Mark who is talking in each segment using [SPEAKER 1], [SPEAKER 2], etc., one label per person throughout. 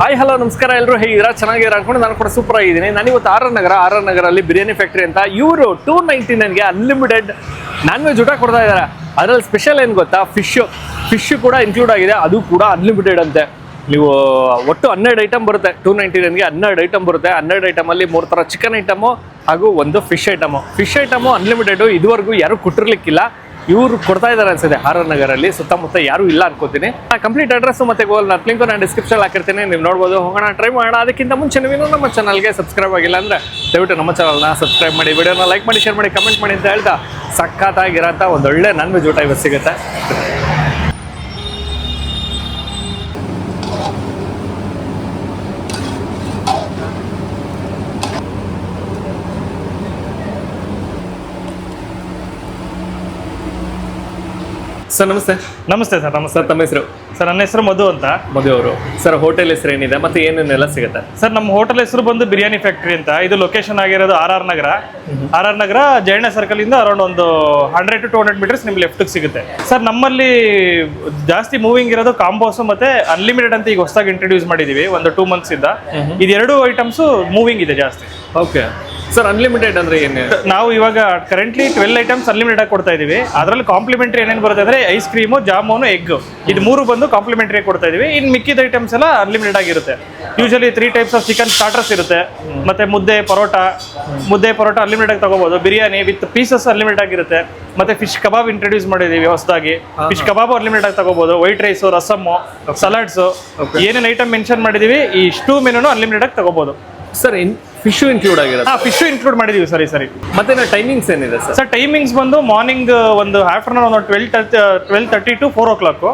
[SPEAKER 1] Hi hello ನಮಸ್ಕಾರ ಎಲ್ಲರೂ ಹೇಗಿದ್ದೀರಾ ಚೆನ್ನಾಗಿರ ಅನ್ಕೊಂಡು ನಾನು ಕೂಡ ಸೂಪರ್ ಆಗಿದ್ದೀನಿ. ನಾನು ಇವತ್ತು R R Nagar, R R ನಗರಲ್ಲಿ biryani factory ಅಂತ ಇವರು ಟೂ ನೈಂಟಿ ನೈನ್ಗೆ ಅನ್ಲಿಮಿಟೆಡ್ ನಾನ್ ವೆಜ್ ಊಟ ಕೊಡ್ತಾ ಇದ್ದಾರೆ. ಅದರಲ್ಲಿ ಸ್ಪೆಷಲ್ ಏನು ಗೊತ್ತಾ? ಫಿಶ್ ಫಿಶ್ ಕೂಡ ಇನ್ಕ್ಲೂಡ್ ಆಗಿದೆ. ಅದು ಕೂಡ ಅನ್ಲಿಮಿಟೆಡ್ ಅಂತೆ. ನೀವು, ಒಟ್ಟು ಹನ್ನೆರಡು ಐಟಮ್ ಬರುತ್ತೆ. ಟೂ ನೈಂಟಿ ನೈನ್ಗೆ ಹನ್ನೆರಡು ಐಟಮ್ ಬರುತ್ತೆ. ಹನ್ನೆರಡು ಐಟಮಲ್ಲಿ ಮೂರು ಥರ ಚಿಕನ್ ಐಟಮು ಹಾಗೂ ಒಂದು fish item fish item unlimited ಇದುವರೆಗೂ ಯಾರೂ ಕೊಟ್ಟಿರ್ಲಿಕ್ಕಿಲ್ಲ. ಇವರು ಕೊಡ್ತಾ ಇದ್ದಾರೆ ಅನ್ಸುತ್ತೆ ಹಾರರ್ ನಗರಲ್ಲಿ, ಸುತ್ತಮುತ್ತ ಯಾರು ಇಲ್ಲ ಅನ್ಕೋತೀನಿ. ಕಂಪ್ಲೀಟ್ ಅಡ್ರೆಸ್ ಮತ್ತೆ ಗೋಲ್ ನಾನು ಲಿಂಕ್ ನಾನು ಡಿಸ್ಕ್ರಿಪ್ಷನ್ ಹಾಕಿರ್ತೀನಿ, ನೀವು ನೋಡ್ಬೋದು. ಹೋಗೋಣ ಟ್ರೈ ಮಾಡೋಣ. ಅದಕ್ಕಿಂತ ಮುಂಚೆ ನೀವು ನಮ್ಮ ಚಾನಲ್ಗೆ ಸಬ್ಸ್ಕ್ರೈಬ್ ಆಗಿಲ್ಲ ಅಂದ್ರೆ ದಯವಿಟ್ಟು ನಮ್ಮ ಚಾನಲ್ನ ಸಬ್ಸ್ಕ್ರೈಬ್ ಮಾಡಿ ವಿಡಿಯೋನ ಲೈಕ್ ಮಾಡಿ ಶೇರ್ ಮಾಡಿ ಕಮೆಂಟ್ ಮಾಡಿ ಅಂತ ಹೇಳ್ತಾ ಸಖತ್ತಾಗಿರೋಂಥ ಒಂದೊಳ್ಳೆ ನಾನ್ ವೆಜ್ ಊಟ ಇವತ್ತು ಸಿಗುತ್ತೆ. ಸರ್ ನಮಸ್ತೆ.
[SPEAKER 2] ನಮಸ್ತೆ ಸರ್ ನಮಸ್ತೆ.
[SPEAKER 1] ಸರ್ ತಮ್ಮ ಹೆಸರು?
[SPEAKER 2] ಸರ್ ನನ್ನ ಹೆಸರು ಮಧು ಅಂತ.
[SPEAKER 1] ಮದುವೆ ಅವರು. ಸರ್ ಹೋಟೆಲ್ ಹೆಸರು ಏನಿದೆ? ಮತ್ತೆ ಏನೇನೆಲ್ಲ ಸಿಗುತ್ತೆ?
[SPEAKER 2] ಸರ್ ನಮ್ಮ ಹೋಟೆಲ್ ಹೆಸರು ಬಂದು ಬಿರಿಯಾನಿ ಫ್ಯಾಕ್ಟ್ರಿ ಅಂತ. ಇದು ಲೊಕೇಶನ್ ಆಗಿರೋದು R R Nagar. R R Nagar Jayanna circle ಇಂದ ಅರೌಂಡ್ ಒಂದು hundred to two hundred meters ನಿಮ್ಗೆ ಲೆಫ್ಟ್ ಸಿಗುತ್ತೆ. ಸರ್ ನಮ್ಮಲ್ಲಿ ಜಾಸ್ತಿ ಮೂವಿಂಗ್ ಇರೋದು ಕಾಂಬೋಸ್ ಮತ್ತೆ ಅನ್ಲಿಮಿಟೆಡ್ ಅಂತ ಈಗ ಹೊಸದಾಗಿ ಇಂಟ್ರೊಡ್ಯೂಸ್ ಮಾಡಿದೀವಿ ಒಂದು ಟೂ ಮಂತ್ಸ್ ಇಂದ. ಇದೆರಡು ಐಟಮ್ಸ್ ಮೂವಿಂಗ್ ಇದೆ ಜಾಸ್ತಿ.
[SPEAKER 1] ಓಕೆ ಸರ್ ಅನ್ಲಿಮಿಟೆಡ್ ಅಂದ್ರೆ ಏನು?
[SPEAKER 2] ನಾವು ಇವಾಗ ಕರೆಂಟ್ಲಿ ಟ್ವೆಲ್ ಐಟಮ್ಸ್ ಅನ್ಲಿಮಿಟೆಡ್ ಆಗಿ ಕೊಡ್ತಾ ಇದೀವಿ. ಅದರಲ್ಲಿ ಕಾಂಪ್ಲಿಮೆಂಟರಿ ಏನೇನು ಬರುತ್ತೆ ಅಂದ್ರೆ ಐಸ್ ಕ್ರೀಮು ಜಾಮೂನು ಎಗ್ ಇದು ಮೂರು ಬಂದು ಕಾಂಪ್ಲಿಮೆಂಟರಿ ಕೊಡ್ತಾ ಇದೀವಿ. ಇನ್ನು ಮಿಕ್ಕಿದ ಐಟಮ್ಸ್ ಎಲ್ಲ ಅನ್ಲಿಮಿಟೆಡ್ ಆಗಿರುತ್ತೆ. Usually three types of chicken starters ಇರುತ್ತೆ. ಮತ್ತೆ ಮುದ್ದೆ ಪರೋಟ. ಮುದ್ದೆ ಪರೋಟ ಅನ್ಲಿಮಿಟೆಡ್ ಆಗಿ ತಗೋಬಹುದು ಬಿರಿಯಾನಿ ವಿತ್ ಪೀಸಸ್ ಅನ್ಲಿಮಿಟೆಡ್ ಆಗಿರುತ್ತೆ. ಮತ್ತೆ ಫಿಶ್ ಕಬಾಬ್ ಇಂಟ್ರೊಡ್ಯೂಸ್ ಮಾಡಿದೀವಿ ಹೊಸದಾಗಿ. ಫಿಶ್ ಕಬಾಬ್ ಅನ್ಲಿಮಿಟೆಡ್ ಆಗಿ ತಗೋಬಹುದು ವೈಟ್ ರೈಸ್ ರಸಮ್ಮು ಸಲಾಡ್ಸ್ ಏನೇನು ಐಟಮ್ ಮೆನ್ಷನ್ ಮಾಡಿದೀವಿ ಈ ಇಷ್ಟು ಮೆನು ಅನ್ಲಿಮಿಟೆಡ್ ಆಗಿ ತಗೋಬಹುದು
[SPEAKER 1] ಸರ್ ಇನ್ ಫಿಶು ಇನ್ಕ್ಲೂಡ್ ಆಗಿರೋದು.
[SPEAKER 2] ಹಾ ಫಿಶು ಇನ್ಕ್ಲೂಡ್ ಮಾಡಿದೀವಿ ಸರಿ ಸರಿ.
[SPEAKER 1] ಮತ್ತೆ ಟೈಮಿಂಗ್ಸ್ ಏನಿದೆ ಸರ್
[SPEAKER 2] ಸರ್ ಟೈಮಿಂಗ್ಸ್ ಬಂದು ಮಾರ್ನಿಂಗ್ ಒಂದು ಆಫ್ಟರ್ನೂನ್ ಒಂದು twelve twelve thirty to four o'clock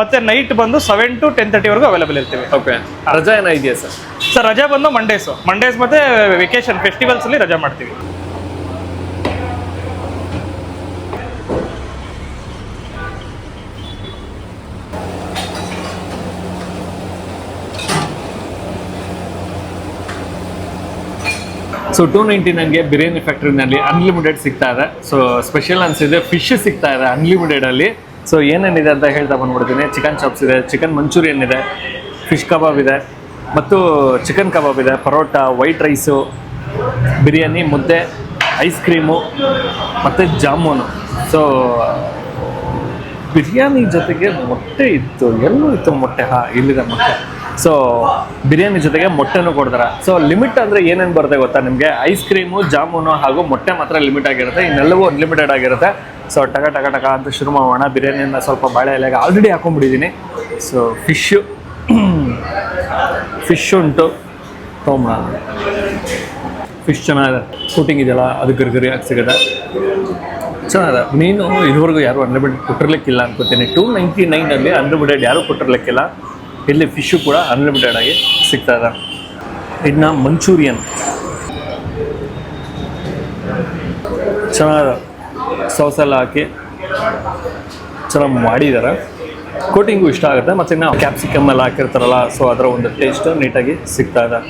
[SPEAKER 2] ಮತ್ತೆ ನೈಟ್ ಬಂದು ಸೆವೆನ್ ಟು ಟೆನ್ ತರ್ಟಿವರೆಗೂ ಅವೈಲೇಬಲ್ ಇರ್ತೀವಿ.
[SPEAKER 1] ಓಕೆ ರಜಾ ಏನೋ ಇದೆಯಾ ಸರ್
[SPEAKER 2] ಸರ್ ರಜಾ ಬಂದು ಮಂಡೇಸ್ ಮಂಡೇಸ್ ಮತ್ತೆ ವೆಕೇಶನ್ ಫೆಸ್ಟಿವಲ್ಸ್ ಅಲ್ಲಿ ರಜಾ ಮಾಡ್ತೀವಿ.
[SPEAKER 1] ಸೊ ಟೂ ನೈಂಟಿ ನನಗೆ ಬಿರಿಯಾನಿ ಫ್ಯಾಕ್ಟ್ರಿನಲ್ಲಿ ಅನ್ಲಿಮಿಟೆಡ್ ಸಿಗ್ತಾ ಇದೆ. ಸೊ ಸ್ಪೆಷಲ್ ಅನಿಸಿದೆ ಫಿಶ್ ಸಿಗ್ತಾ ಇದೆ ಅನ್ಲಿಮಿಟೆಡಲ್ಲಿ ಸೊ ಏನೇನಿದೆ ಅಂತ ಹೇಳ್ತಾ ಬಂದ್ಬಿಡ್ತೀನಿ. ಚಿಕನ್ ಚಾಪ್ಸ್ ಇದೆ ಚಿಕನ್ ಮಂಚೂರಿಯನ್ ಇದೆ ಫಿಶ್ ಕಬಾಬ್ ಇದೆ, ಮತ್ತು ಚಿಕನ್ ಕಬಾಬ್ ಇದೆ, ಪರೋಟ ವೈಟ್ ರೈಸು ಬಿರಿಯಾನಿ, ಮುದ್ದೆ ಐಸ್ ಕ್ರೀಮು ಮತ್ತು ಜಾಮೂನು. ಸೊ ಬಿರಿಯಾನಿ ಜೊತೆಗೆ ಮೊಟ್ಟೆ ಇತ್ತು. ಎಲ್ಲೂ ಇತ್ತು ಮೊಟ್ಟೆ. ಹಾ, ಇಲ್ಲಿದೆ ಮೊಟ್ಟೆ. ಸೊ ಬಿರಿಯಾನಿ ಜೊತೆಗೆ ಮೊಟ್ಟೆನೂ ಕೊಡ್ತಾರೆ. ಸೊ ಲಿಮಿಟ್ ಅಂದರೆ ಏನೇನು ಬರುತ್ತೆ ಗೊತ್ತಾ ನಿಮಗೆ? ಐಸ್ ಕ್ರೀಮು ಜಾಮೂನು ಹಾಗೂ ಮೊಟ್ಟೆ ಮಾತ್ರ ಲಿಮಿಟ್ ಆಗಿರುತ್ತೆ. ಇನ್ನೆಲ್ಲವೂ ಅನ್ಲಿಮಿಟೆಡ್ ಆಗಿರುತ್ತೆ. ಸೊ ಟಕ ಟಕ ಟಕ ಅಂತ ಶುರು ಮಾಡೋಣ. ಬಿರಿಯಾನಿಯನ್ನು ಸ್ವಲ್ಪ ಬಾಳೆ ಎಲೆಗೆ ಆಲ್ರೆಡಿ ಹಾಕೊಂಡ್ಬಿಟ್ಟಿದ್ದೀನಿ ಸೊ ಫಿಶ್ಶು ಫಿಶ್ ಉಂಟು. ತೊಗೊಂಬ ಫಿಶ್ ಚೆನ್ನಾಗಿದೆ. ಶೂಟಿಂಗ್ ಇದೆಯಲ್ಲ, ಅದು ಗರಿ ಆಗಿ ಸಿಗುತ್ತೆ. ಚೆನ್ನಾಗಿದೆ. ಮೀನು ಇದುವರೆಗೂ ಯಾರು ಅನ್ಲಿಮಿಟೆಡ್ ಕೊಟ್ಟಿರ್ಲಿಕ್ಕಿಲ್ಲ ಅನ್ಕೋತೀನಿ. ಟೂ ನೈಂಟಿ ನೈನಲ್ಲಿ ಅನ್ಲಿಮಿಟೆಡ್ ಯಾರೂ ಕೊಟ್ಟಿರ್ಲಿಕ್ಕಿಲ್ಲ. ಇಲ್ಲಿ ಫಿಶು ಕೂಡ ಅನ್ಲಿಮಿಟೆಡ್ ಆಗಿ ಸಿಗ್ತಾ ಇದೆ. ಇನ್ನು ಮಂಚೂರಿಯನ್ ಚೆನ್ನಾಗಿದೆ. ಸಾಸ್ ಎಲ್ಲ ಹಾಕಿ ಚೆನ್ನಾಗಿ ಮಾಡಿದ್ದಾರೆ. ಕೋಟಿಂಗು ಇಷ್ಟ ಆಗುತ್ತೆ. ಮತ್ತು ಇನ್ನು ಕ್ಯಾಪ್ಸಿಕಮ್ ಎಲ್ಲ ಹಾಕಿರ್ತಾರಲ್ಲ ಸೊ ಅದರ ಒಂದು ಟೇಸ್ಟ್ ನೀಟಾಗಿ ಸಿಗ್ತಾ ಇದೆ.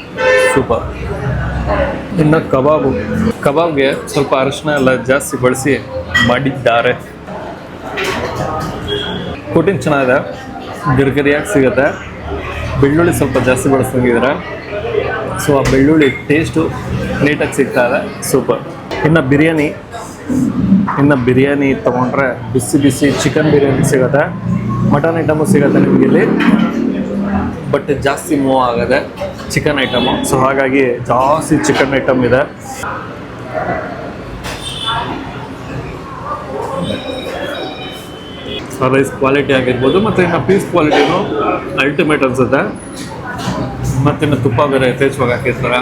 [SPEAKER 1] ಸೂಪರ್ ಇನ್ನು ಕಬಾಬು. ಕಬಾಬ್ಗೆ ಸ್ವಲ್ಪ ಅರಿಶಿನ ಎಲ್ಲ ಜಾಸ್ತಿ ಬಳಸಿ ಮಾಡಿದ್ದಾರೆ. ಕೋಟಿಂಗ್ ಚೆನ್ನಾಗಿದೆ. ಗರಿಗರಿಯಾಗಿ ಸಿಗುತ್ತೆ. ಬೆಳ್ಳುಳ್ಳಿ ಸ್ವಲ್ಪ ಜಾಸ್ತಿ ಬಳಸ್ದಂಗಿದ್ದಾರೆ ಸೊ ಆ ಬೆಳ್ಳುಳ್ಳಿ ಟೇಸ್ಟು ನೀಟಾಗಿ ಸಿಗ್ತಾ ಇದೆ. ಸೂಪರ್ ಇನ್ನು ಬಿರಿಯಾನಿ ಇನ್ನು ಬಿರಿಯಾನಿ ತೊಗೊಂಡ್ರೆ ಬಿಸಿ ಬಿಸಿ ಚಿಕನ್ ಬಿರಿಯಾನಿ ಸಿಗುತ್ತೆ. ಮಟನ್ ಐಟಮು ಸಿಗುತ್ತೆ ನಿಮಗೆ ಇಲ್ಲಿ. ಬಟ್ ಜಾಸ್ತಿ ಮೂವ್ ಆಗದೆ ಚಿಕನ್ ಐಟಮು ಸೊ ಹಾಗಾಗಿ ಜಾಸ್ತಿ ಚಿಕನ್ ಐಟಮ್ ಇದೆ. ರೈಸ್ ಕ್ವಾಲಿಟಿ ಆಗಿರ್ಬೋದು, ಮತ್ತು ಇನ್ನು ಪೀಸ್ ಕ್ವಾಲಿಟಿನೂ ಅಲ್ಟಿಮೇಟ್ ಅನ್ಸುತ್ತೆ. ಮತ್ತು ಇನ್ನು ತುಪ್ಪ ಬೇರೆ ಯಥೇಚ್ಛವಾಗಿ ಹಾಕಿರ್ತಾರೆ.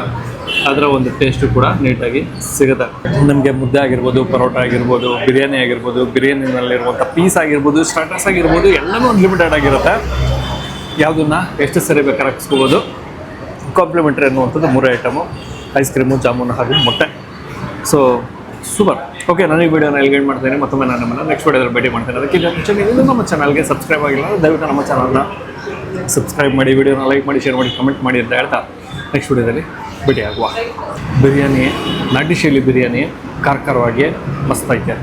[SPEAKER 1] ಅದರ ಒಂದು ಟೇಸ್ಟು ಕೂಡ ನೀಟಾಗಿ ಸಿಗುತ್ತೆ. ನಮಗೆ ಮುದ್ದೆ ಆಗಿರ್ಬೋದು, ಪರೋಟ ಆಗಿರ್ಬೋದು, ಬಿರಿಯಾನಿ ಆಗಿರ್ಬೋದು ಬಿರಿಯಾನಿನಲ್ಲಿರುವಂಥ ಪೀಸ್ ಆಗಿರ್ಬೋದು ಸ್ಟಾರ್ಟರ್ಸ್ ಆಗಿರ್ಬೋದು, ಎಲ್ಲನೂ ಅನ್ಲಿಮಿಟೆಡ್ ಆಗಿರುತ್ತೆ. ಯಾವುದನ್ನ ಎಷ್ಟು ಸರಿ ಬೇಕಾದ್ರೆ ಹಾಕಿಸ್ಕೋಬೋದು. ಕಾಂಪ್ಲಿಮೆಂಟ್ರಿ ಅನ್ನುವಂಥದ್ದು ಮೂರೇ ಐಟಮು ಐಸ್ ಕ್ರೀಮು ಜಾಮೂನು ಹಾಗೂ ಮೊಟ್ಟೆ. ಸೊ ಸೂಪರ್ ಓಕೆ ನಾನು ಈ ವಿಡಿಯೋನ ಎಲ್ಗೈಡ್ ಮಾಡ್ತೇನೆ? ಮತ್ತೊಮ್ಮೆ ನಾನು ನಮ್ಮನ್ನು ನೆಕ್ಸ್ಟ್ ವಿಡಿಯೋದಲ್ಲಿ ಭೇಟಿ ಮಾಡ್ತೇನೆ. ಅದಕ್ಕಿಂತ ಮುಂಚೆ ನೀವು ನಮ್ಮ ಚಾನಲ್ಗೆ ಸಬ್ಸ್ಕ್ರೈಬ್ ಆಗಿಲ್ಲ ದಯವಿಟ್ಟು ನಮ್ಮ ಚಾನಲ್ನ ಸಬ್ಸ್ಕ್ರೈಬ್ ಮಾಡಿ ವಿಡಿಯೋನ ಲೈಕ್ ಮಾಡಿ ಶೇರ್ ಮಾಡಿ ಕಮೆಂಟ್ ಮಾಡಿ ಅಂತ ಹೇಳ್ತಾ ನೆಕ್ಸ್ಟ್ ವಿಡಿಯೋದಲ್ಲಿ ಭೇಟಿ ಆಗುವ ಬಿರಿಯಾನಿ ನಾಟಿ ಶೈಲಿ ಬಿರಿಯಾನಿ ಕಾರ್ಕರವಾಗಿ ಮಸ್ತ್ ಐತೆ.